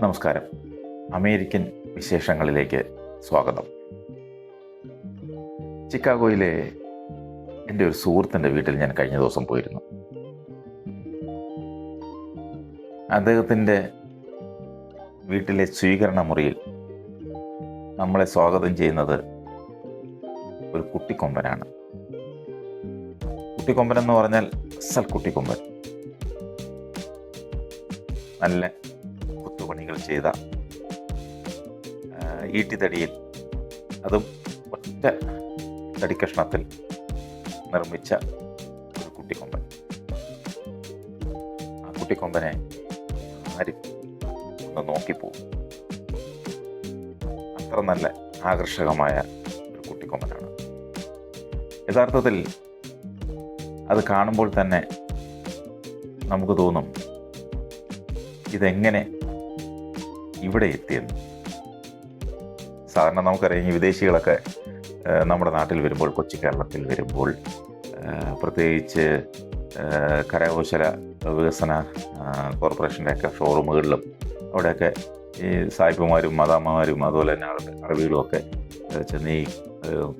നമസ്കാരം. അമേരിക്കൻ വിശേഷങ്ങളിലേക്ക് സ്വാഗതം. ചിക്കാഗോയിലെ എന്റെ ഒരു സുഹൃത്തിന്റെ വീട്ടിൽ ഞാൻ കഴിഞ്ഞ ദിവസം പോയിരുന്നു. അദ്ദേഹത്തിന്റെ വീട്ടിലെ സ്വീകരണ മുറിയിൽ നമ്മളെ സ്വാഗതം ചെയ്യുന്നത് ഒരു കുട്ടിക്കൊമ്പനാണ്. കുട്ടിക്കൊമ്പൻ എന്ന് പറഞ്ഞാൽ അസൽ കുട്ടിക്കൊമ്പൻ നല്ല കൊത്തുപണികൾ ചെയ്ത ഈട്ടിത്തടിയിൽ അതും ഒറ്റ തടിക്കഷ്ണത്തിൽ നിർമ്മിച്ച ഒരു കുട്ടിക്കൊമ്പൻ. ആ കുട്ടിക്കൊമ്പനെ ആരും ഒന്ന് നോക്കിപ്പോവും അത്ര നല്ല ആകർഷകമായ ഒരു കുട്ടിക്കൊമ്പനാണ്. യഥാർത്ഥത്തിൽ അത് കാണുമ്പോൾ തന്നെ നമുക്ക് തോന്നും ഇതെങ്ങനെ ഇവിടെ എത്തിയെന്ന് സാധാരണ നമുക്കറിയാം വിദേശികളൊക്കെ നമ്മുടെ നാട്ടിൽ വരുമ്പോൾ കൊച്ചി കേരളത്തിൽ വരുമ്പോൾ പ്രത്യേകിച്ച് കരകൗശല വികസന കോർപ്പറേഷന്റെയൊക്കെ ഷോറൂമുകളിലും അവിടെയൊക്കെ ഈ സായിപ്പുമാരും മദാമ്മമാരും അതുപോലെ തന്നെ അറബികളും ഒക്കെ ചെന്ന് ഈ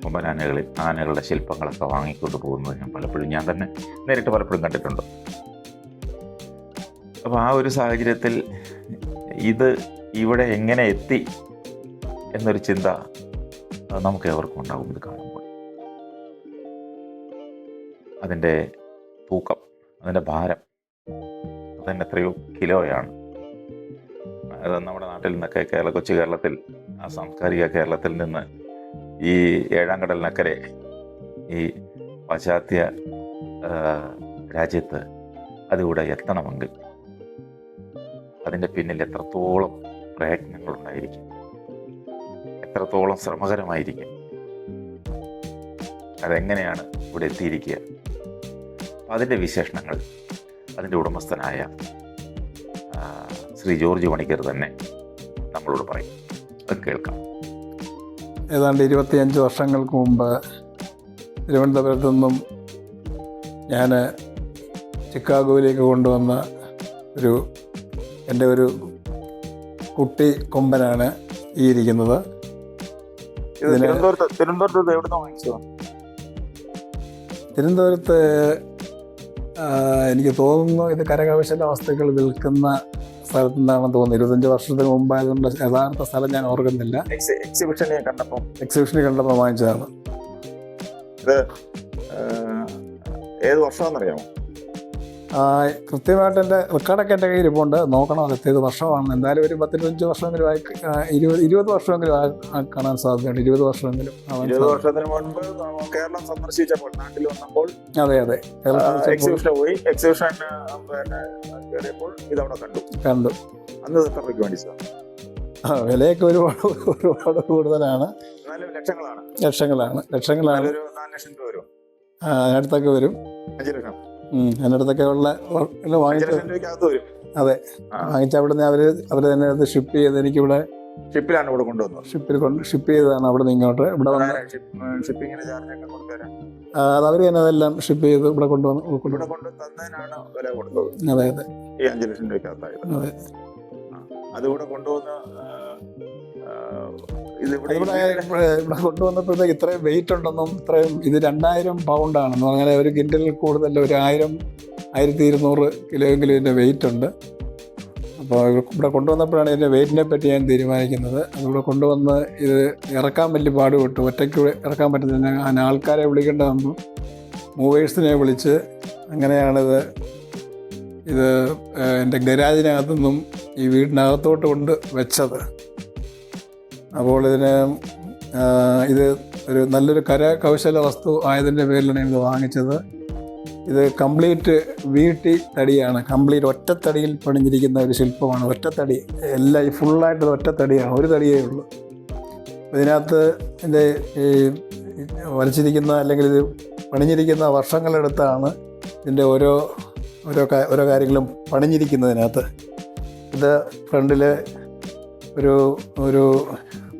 കൊമ്പനാനകളിൽ ആനകളുടെ ശില്പങ്ങളൊക്കെ വാങ്ങിക്കൊണ്ട് പോകുന്നത് ഞാൻ പലപ്പോഴും ഞാൻ തന്നെ നേരിട്ട് പലപ്പോഴും കണ്ടിട്ടുണ്ട്. അപ്പോൾ ആ ഒരു സാഹചര്യത്തിൽ ഇത് ഇവിടെ എങ്ങനെ എത്തി എന്നൊരു ചിന്ത നമുക്ക് എവർക്കും ഉണ്ടാകും ഇത് കാണുമ്പോൾ. അതിന്റെ തൂക്കം അതിന്റെ ഭാരം അതന്നെ എത്രയോ കിലോയാണ്. അത് നമ്മുടെ നാട്ടിൽ നിന്നൊക്കെ കേരള കൊച്ചു കേരളത്തിൽ ആ സാംസ്കാരിക കേരളത്തിൽ നിന്ന് ഈ ഏഴാം കടലിനക്കരെ ഈ പാശ്ചാത്യ രാജ്യത്ത് അതിവിടെ എത്തണമെങ്കിൽ അതിന്റെ പിന്നിൽ എത്രത്തോളം പ്രയത്നങ്ങളുണ്ടായിരിക്കും. എത്രത്തോളം ശ്രമകരമായിരിക്കും. അതെങ്ങനെയാണ് ഇവിടെ എത്തിയിരിക്കുക? അതിന്റെ വിശേഷണങ്ങൾ അതിന്റെ ഉടമസ്ഥനായ ശ്രീ ജോർജ് പണിക്കർ തന്നെ നമ്മളോട് പറയും. അത് കേൾക്കാം. ഏതാണ്ട് ഇരുപത്തിയഞ്ച് വർഷങ്ങൾക്ക് മുമ്പ് തിരുവനന്തപുരത്തു നിന്നും ഞാൻ ചിക്കാഗോയിലേക്ക് കൊണ്ടുവന്ന ഒരു എന്റെ ഒരു കുട്ടി കൊമ്പനാണ് ഈ ഇരിക്കുന്നത്. തിരുവനന്തപുരത്ത് എനിക്ക് തോന്നുന്നു ഇത് കരകൗശല വസ്തുക്കൾ വിൽക്കുന്ന സ്ഥലത്ത് നിന്നാണെന്ന് തോന്നുന്നു. ഇരുപത്തഞ്ച് വർഷത്തിന് മുമ്പായതുകൊണ്ട് യഥാർത്ഥ സ്ഥലം ഞാൻ ഓർക്കുന്നില്ല. കണ്ടപ്പോൾ എക്സിബിഷനിൽ കണ്ടപ്പോൾ വാങ്ങിച്ചതാണ്. ഇത് ഏത് വർഷമാണെന്നറിയാമോ? കൃത്യമായിട്ട് എന്റെ റെക്കോർഡൊക്കെ എന്റെ കയ്യിൽ ഇരിപ്പുണ്ട് നോക്കണം അത് എത്തിയത് വർഷമാണ്. എന്തായാലും ഒരു പത്തിരുപത്തഞ്ച് വർഷമെങ്കിലും ആയി ഇരുപത് ഇരുപത് വർഷമെങ്കിലും കാണാൻ സാധ്യതയുണ്ട്. ഇരുപത് വർഷമെങ്കിലും ഇരുപത് വർഷത്തിന് മുൻപ് കേരളം സന്ദർശിച്ചപ്പോൾ നാട്ടിൽ വന്നപ്പോൾ അതെ അതെ. എക്സിബിഷൻ പോയി. എക്സിബിഷൻ കയറിയപ്പോൾ ഇതവിടെ കണ്ടു. കണ്ടു. അന്ന് എത്ര രൂപയ്ക്ക് വേണ്ടി വിലയൊക്കെ ഒരുപാട് ഒരുപാട് കൂടുതലാണ്. ലക്ഷങ്ങളാണ്. ലക്ഷങ്ങളാണ്. ലക്ഷങ്ങളാണ്. ഒരു നാല് ലക്ഷം രൂപ വരും. ആ, അതിനടുത്തൊക്കെ വരും. അഞ്ച് ലക്ഷം. ഉം, അതിനടുത്തൊക്കെ ഉള്ള അതെ. വാങ്ങിച്ച അവിടെ നിന്ന് അവർ അവർ തന്നെ അത് ഷിപ്പ് ചെയ്ത് എനിക്ക് എനിക്കിവിടെ ഷിപ്പിലാണ് ഇവിടെ കൊണ്ടുവന്നത്. ഷിപ്പിൽ കൊണ്ട് ഷിപ്പ് ചെയ്തതാണ് അവിടെ നിന്ന് ഇങ്ങോട്ട്. ഇവിടെ വന്ന് ഷിപ്പിങ്ങിന് ചാർജ് കൊടുത്തരാം അത് അവർ തന്നെ അതെല്ലാം ഷിപ്പ് ചെയ്ത് ഇവിടെ കൊണ്ടുവന്ന് ഇവിടെ വില കൊടുത്തത്. അതെ അതെ. ഈ അഞ്ച് ലക്ഷം രൂപയ്ക്കകത്തായത്. അതെ. അതുകൂടെ കൊണ്ടുവന്ന് ഇവിടെ കൊണ്ടുവന്നപ്പോഴത്തേക്ക് ഇത്രയും വെയിറ്റ് ഉണ്ടെന്നും ഇത്രയും ഇത് രണ്ടായിരം പൗണ്ടാണെന്ന് അങ്ങനെ ഒരു കിൻഡലിൽ കൂടുതൽ ഒരു ആയിരം ആയിരത്തി ഇരുന്നൂറ് കിലോയെങ്കിലും ഇതിന്റെ വെയിറ്റ് ഉണ്ട്. അപ്പോൾ ഇവിടെ കൊണ്ടുവന്നപ്പോഴാണ് ഇതിന്റെ വെയിറ്റിനെ പറ്റി ഞാൻ തീരുമാനിക്കുന്നത്. അതിവിടെ കൊണ്ടുവന്ന് ഇത് ഇറക്കാൻ വലിയ പാടുപെട്ടു. ഒറ്റയ്ക്ക് ഇറക്കാൻ പറ്റുന്നില്ല അങ്ങനെ ആൾക്കാരെ വിളിക്കേണ്ട മൂവേഴ്സിനെ വിളിച്ച് അങ്ങനെയാണിത്. ഇത് എന്റെ ഗരാജിനകത്തു നിന്നും ഈ വീടിനകത്തോട്ട് കൊണ്ട് വെച്ചത്. അപ്പോൾ ഇതിന് ഇത് ഒരു നല്ലൊരു കരകൗശല വസ്തു ആയതിന്റെ പേരിലാണ് ഇത് വാങ്ങിച്ചത്. ഇത് കംപ്ലീറ്റ് വീട്ടി തടിയാണ്. കംപ്ലീറ്റ് ഒറ്റത്തടിയിൽ പണിഞ്ഞിരിക്കുന്ന ഒരു ശില്പമാണ്. ഒറ്റത്തടി എല്ലാം ഈ ഫുള്ളായിട്ട് ഒറ്റത്തടിയാണ്. ഒരു തടിയേ ഉള്ളൂ. ഇതിനകത്ത് ഇതിന്റെ ഈ വരച്ചിരിക്കുന്ന അല്ലെങ്കിൽ ഇത് പണിഞ്ഞിരിക്കുന്ന വർഷങ്ങളെടുത്താണ് ഇതിന്റെ ഓരോ ഓരോ ഓരോ കാര്യങ്ങളും പണിഞ്ഞിരിക്കുന്നതിനകത്ത്. ഇത് ഫ്രണ്ടിൽ ഒരു ഒരു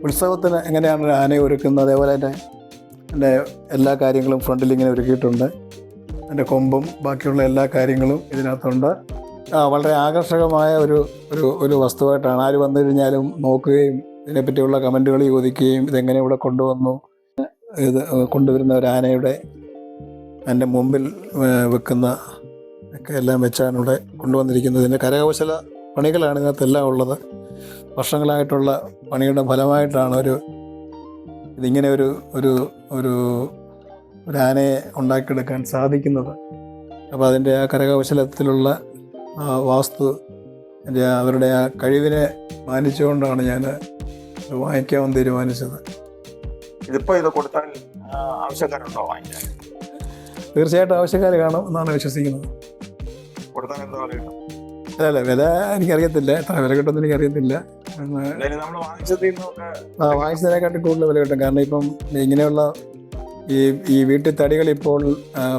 ഉത്സവത്തിന് എങ്ങനെയാണ് ആനയെ ഒരുക്കുന്നത്? അതേപോലെ തന്നെ എന്റെ എല്ലാ കാര്യങ്ങളും ഫ്രണ്ടിൽ ഇങ്ങനെ ഒരുക്കിയിട്ടുണ്ട്. എന്റെ കൊമ്പും ബാക്കിയുള്ള എല്ലാ കാര്യങ്ങളും ഇതിനകത്തുണ്ട്. വളരെ ആകർഷകമായ ഒരു ഒരു ഒരു വസ്തുവായിട്ടാണ്. ആര് വന്നു കഴിഞ്ഞാലും നോക്കുകയും ഇതിനെപ്പറ്റിയുള്ള കമന്റുകൾ ചോദിക്കുകയും ഇതെങ്ങനെ ഇവിടെ കൊണ്ടുവന്നു? ഇത് കൊണ്ടുവരുന്ന ഒരു ആനയുടെ എന്റെ മുമ്പിൽ വെക്കുന്ന ഒക്കെ എല്ലാം വെച്ചാണ് ഇവിടെ കൊണ്ടുവന്നിരിക്കുന്നത്. ഇതിന്റെ കരകൗശല പണികളാണ് ഇതിനകത്തെല്ലാം ഉള്ളത്. വർഷങ്ങളായിട്ടുള്ള പണിയുടെ ഫലമായിട്ടാണ് ഒരു ഇതിങ്ങനെ ഒരു ഒരു ഒരു ഒരു ആനയെ ഉണ്ടാക്കിയെടുക്കാൻ സാധിക്കുന്നത്. അപ്പോൾ അതിന്റെ ആ കരകൗശലത്തിലുള്ള ആ വാസ്തു എന്റെ അവരുടെ ആ കഴിവിനെ മാനിച്ചുകൊണ്ടാണ് ഞാൻ വാങ്ങിക്കാൻ തീരുമാനിച്ചത്. ഇതിപ്പോൾ ഇത് കൊടുത്താൽ ആവശ്യക്കാരുണ്ടോ വാങ്ങിക്കാൻ? തീർച്ചയായിട്ടും ആവശ്യക്കാർ കാണും എന്നാണ് വിശ്വസിക്കുന്നത്. കൊടുത്താൽ എന്താ പറയുക? അല്ല അല്ല വില എനിക്കറിയത്തില്ല. എത്ര വില കിട്ടുമെന്ന് എനിക്കറിയത്തില്ല. വാങ്ങിച്ചതിനെക്കാട്ടി കൂടുതൽ വില കിട്ടും. കാരണം ഇപ്പം ഇങ്ങനെയുള്ള ഈ ഈ വീട്ടിൽ തടികൾ ഇപ്പോൾ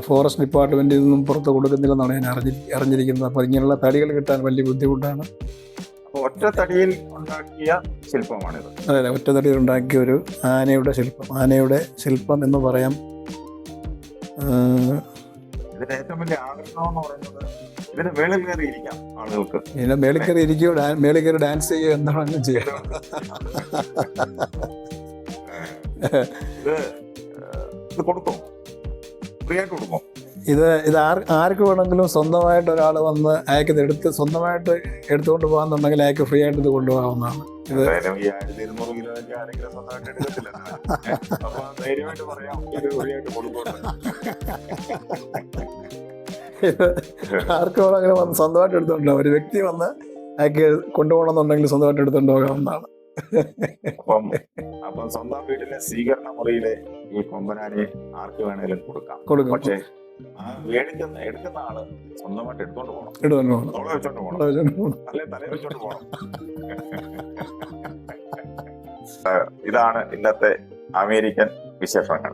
ഫോറസ്റ്റ് ഡിപ്പാർട്ട്മെന്റിൽ നിന്നും പുറത്ത് കൊടുക്കുന്നില്ലെന്നാണ് ഞാൻ അറിഞ്ഞി അറിഞ്ഞിരിക്കുന്നത്. അപ്പോൾ ഇങ്ങനെയുള്ള തടികൾ കിട്ടാൻ വലിയ ബുദ്ധിമുട്ടാണ്. അപ്പൊ ഒറ്റ തടിയിൽ ഉണ്ടാക്കിയ ശില്പമാണിത്. അതെ അതെ ഒറ്റ തടിയിൽ ഉണ്ടാക്കിയ ഒരു ആനയുടെ ശില്പം. ആനയുടെ ശില്പം എന്ന് പറയാം. ഇതിന് ഇതിന്റെ ഏറ്റവും വലിയ ആകർഷണം എന്ന് പറയുന്നത് ഇതിന് വേളിൽ കയറി ഇരിക്കാം ആളുകൾക്ക്. പിന്നെ മേളിക്കറി ഇരിക്കുകയോ മേളിക്കറി ഡാൻസ് ചെയ്യുകയോ എന്താണെങ്കിലും ചെയ്യാം. ഇത് കൊടുക്കും ഫ്രീ ആയിട്ട് കൊടുക്കും ഇത് ഇത് ആർ ആർക്ക് വേണമെങ്കിലും സ്വന്തമായിട്ട് ഒരാൾ വന്ന് അയാൾക്ക് എടുത്ത് സ്വന്തമായിട്ട് എടുത്തുകൊണ്ട് പോകാന്നുണ്ടെങ്കിൽ അയാൾക്ക് ഫ്രീ ആയിട്ട് ഇത് കൊണ്ടുപോകാവുന്നതാണ്. ഇത് ധൈര്യമായിട്ട് പറയാം ഫ്രീ ആയിട്ട് കൊടുക്കും ഇത് ആർക്ക് അങ്ങനെ വന്ന് സ്വന്തമായിട്ട് എടുത്തുകൊണ്ട് ഒരു വ്യക്തി വന്ന് അയാൾക്ക് കൊണ്ടുപോകണമെന്നുണ്ടെങ്കിൽ സ്വന്തമായിട്ട് എടുത്തുകൊണ്ട് പോകാവുന്നതാണ് അപ്പം അപ്പം സ്വന്തം വീട്ടിലെ സ്വീകരണ മുറിയിലെ ഈ കൊമ്പനാനെ ആർക്ക് വേണേലും കൊടുക്കാം. കൊടുക്കും. പക്ഷേ ആ മേടിക്കുന്ന എടുക്കുന്ന ആൾ സ്വന്തമായിട്ട് എടുത്തോണ്ട് പോകണം എടുത്തോണ്ട് പോകണം. തോളെ വെച്ചോണ്ട് പോകണം. അല്ലെ തല വെച്ചോണ്ട് പോകണം ഇതാണ് ഇന്നത്തെ അമേരിക്കൻ വിശേഷങ്ങൾ.